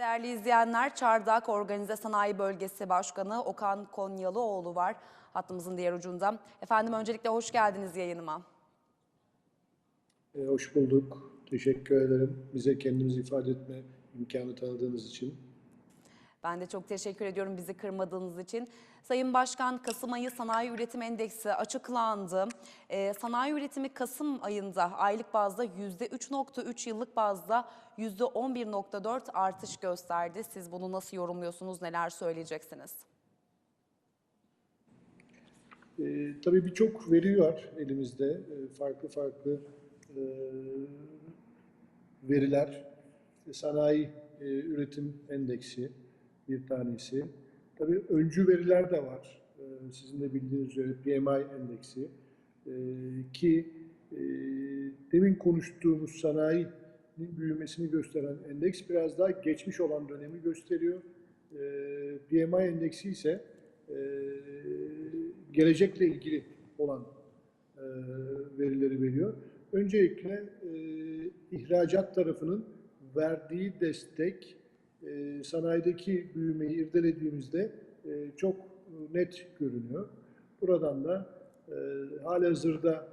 değerli izleyenler, Çardak Organize Sanayi Bölgesi Başkanı Okan Konyalıoğlu var hattımızın diğer ucunda. Efendim öncelikle hoş geldiniz yayınıma. E, hoş bulduk. Teşekkür ederim. Bize kendimizi ifade etme imkanı tanıdığınız için. Ben de çok teşekkür ediyorum bizi kırmadığınız için. Sayın Başkan, Kasım ayı sanayi üretim endeksi açıklandı. Ee, sanayi üretimi Kasım ayında aylık bazda %3.3, yıllık bazda %11.4 artış gösterdi. Siz bunu nasıl yorumluyorsunuz, neler söyleyeceksiniz? E, tabii birçok veri var elimizde. E, farklı farklı e, veriler. Sanayi e, üretim endeksi bir tanesi. Tabii öncü veriler de var. E, sizin de bildiğiniz üzere PMI endeksi. E, ki e, demin konuştuğumuz sanayi büyümesini gösteren endeks biraz daha geçmiş olan dönemi gösteriyor. E, PMI endeksi ise e, gelecekle ilgili olan e, verileri veriyor. Öncelikle ihracat tarafının verdiği destek e, sanayideki büyümeyi irdelediğimizde e, çok net görünüyor. Buradan da e, halihazırda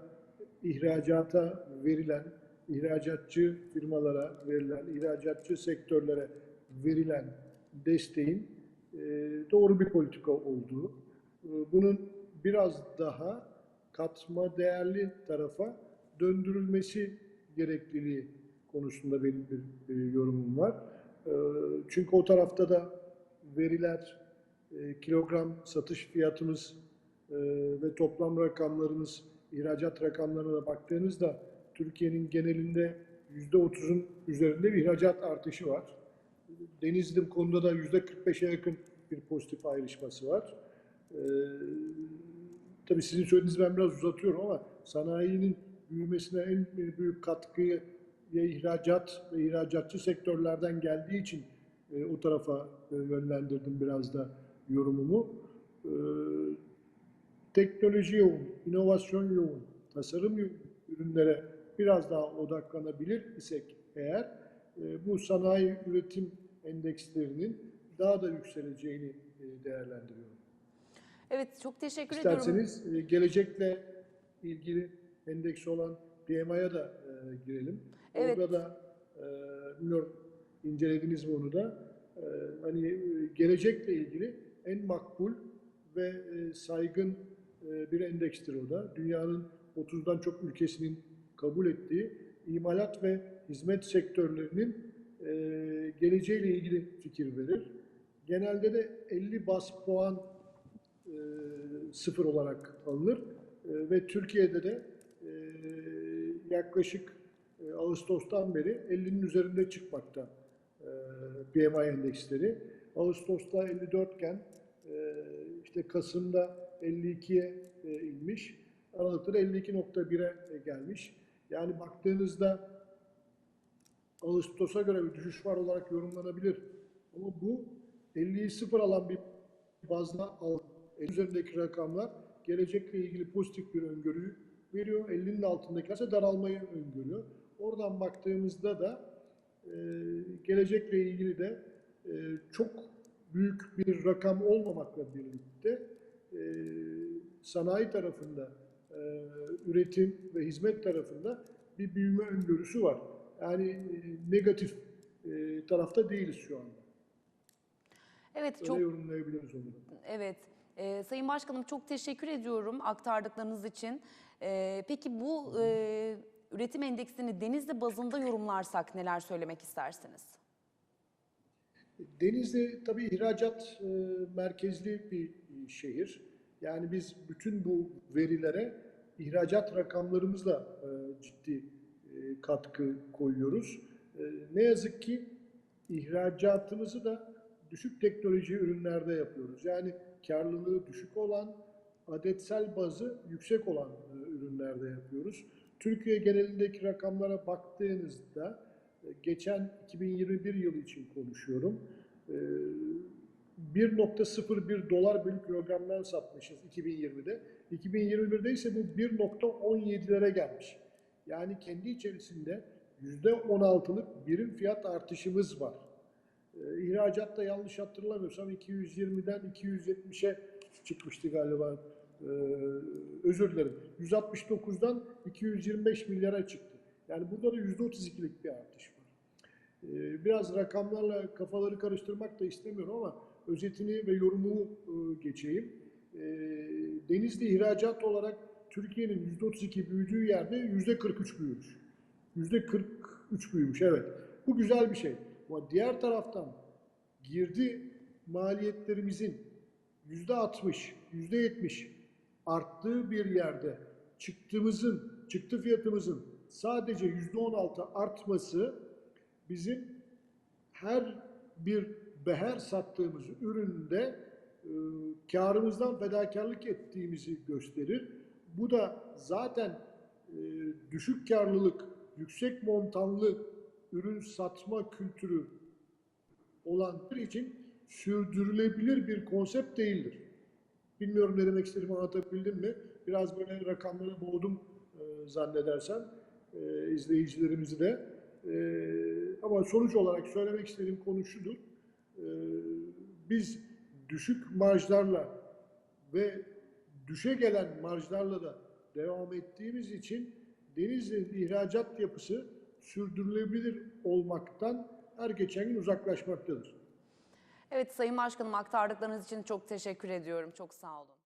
ihracata verilen, ihracatçı firmalara verilen, ihracatçı sektörlere verilen desteğin e, doğru bir politika olduğu, e, bunun biraz daha katma değerli tarafa döndürülmesi gerekliliği konusunda benim bir e, yorumum var. E, çünkü o tarafta da veriler, e, kilogram satış fiyatımız e, ve toplam rakamlarımız, ihracat rakamlarına da baktığınızda Türkiye'nin genelinde %30'un üzerinde bir ihracat artışı var. Denizli konuda da %45'e yakın bir pozitif ayrışması var. Ee, tabii sizin söylediğinizi ben biraz uzatıyorum ama sanayinin büyümesine en büyük katkıyı ya ihracat ve ihracatçı sektörlerden geldiği için e, o tarafa e, yönlendirdim biraz da yorumumu. E, teknoloji yoğun, inovasyon yoğun, tasarım yoğun ürünlere biraz daha odaklanabilir isek eğer e, bu sanayi üretim endekslerinin daha da yükseleceğini e, değerlendiriyorum. Evet, çok teşekkür ediyorum. İsterseniz e, gelecekle ilgili endeksi olan PMI'ya da e, girelim. Evet. Orada da e, bilmiyorum incelediniz mi onu da e, hani e, gelecekle ilgili en makbul ve e, saygın e, bir endekstir o da. Dünyanın 30'dan çok ülkesinin kabul ettiği imalat ve hizmet sektörlerinin e, geleceğiyle ilgili fikir verir. Genelde de 50 bas puan e, sıfır olarak alınır E, ve Türkiye'de de e, yaklaşık Ağustos'tan beri 50'nin üzerinde çıkmakta e, PMI endeksleri. Ağustos'ta 54 iken e, işte Kasım'da 52'ye e, inmiş, Aralık'ta da 52.1'e gelmiş. Yani baktığınızda Ağustos'a göre bir düşüş var olarak yorumlanabilir. Ama bu 50'yi sıfır alan bir bazda al, üzerindeki rakamlar gelecekle ilgili pozitif bir öngörüyü veriyor. 50'nin altındakiler ise daralmayı öngörüyor. Oradan baktığımızda da e, gelecekle ilgili de e, çok büyük bir rakam olmamakla birlikte e, sanayi tarafında, e, üretim ve hizmet tarafında bir büyüme öngörüsü var. Yani e, negatif e, tarafta değiliz şu anda. Evet, Öyle çok yorumlayabiliriz onu. Evet. Ee, Sayın Başkanım çok teşekkür ediyorum aktardıklarınız için. Ee, peki bu e, üretim endeksini Denizli bazında yorumlarsak neler söylemek istersiniz? Denizli tabii ihracat e, merkezli bir e, şehir. Yani biz bütün bu verilere ihracat rakamlarımızla e, ciddi e, katkı koyuyoruz. E, ne yazık ki ihracatımızı da düşük teknoloji ürünlerde yapıyoruz. Yani karlılığı düşük olan, adetsel bazı yüksek olan e, ürünlerde yapıyoruz. Türkiye genelindeki rakamlara baktığınızda e, geçen 2021 yılı için konuşuyorum. e, 1.01 dolar bölü kilogramdan satmışız 2020'de. 2021'de ise bu 1.17'lere gelmiş. Yani kendi içerisinde %16'lık birim fiyat artışımız var. E, ihracat da yanlış hatırlamıyorsam 220'den 270'e çıkmıştı galiba. Ee, özür dilerim. 169'dan 225 milyara çıktı. Yani burada da %32'lik bir artış var. Ee, Biraz rakamlarla kafaları karıştırmak da istemiyorum ama özetini ve yorumumu e, geçeyim. Ee, Denizli ihracat olarak Türkiye'nin %32 büyüdüğü yerde %43 büyümüş. %43 büyümüş evet. Bu güzel bir şey. Ama diğer taraftan girdi maliyetlerimizin %60, %70 arttığı bir yerde çıktığımızın, çıktı fiyatımızın sadece %16 artması bizim her bir beher sattığımız üründe e, karımızdan fedakarlık ettiğimizi gösterir. Bu da zaten e, düşük karlılık, yüksek montanlı ürün satma kültürü olanlar için sürdürülebilir bir konsept değildir. Bilmiyorum ne demek istediğimi anlatabildim mi? Biraz böyle rakamları boğdum e, zannedersem e, izleyicilerimizi de. E, ama sonuç olarak söylemek istediğim konu şudur. E, biz düşük marjlarla ve düşe gelen marjlarla da devam ettiğimiz için Denizli'nin ihracat yapısı sürdürülebilir olmaktan her geçen gün uzaklaşmaktadır. Evet Sayın Başkanım aktardıklarınız için çok teşekkür ediyorum. Çok sağ olun.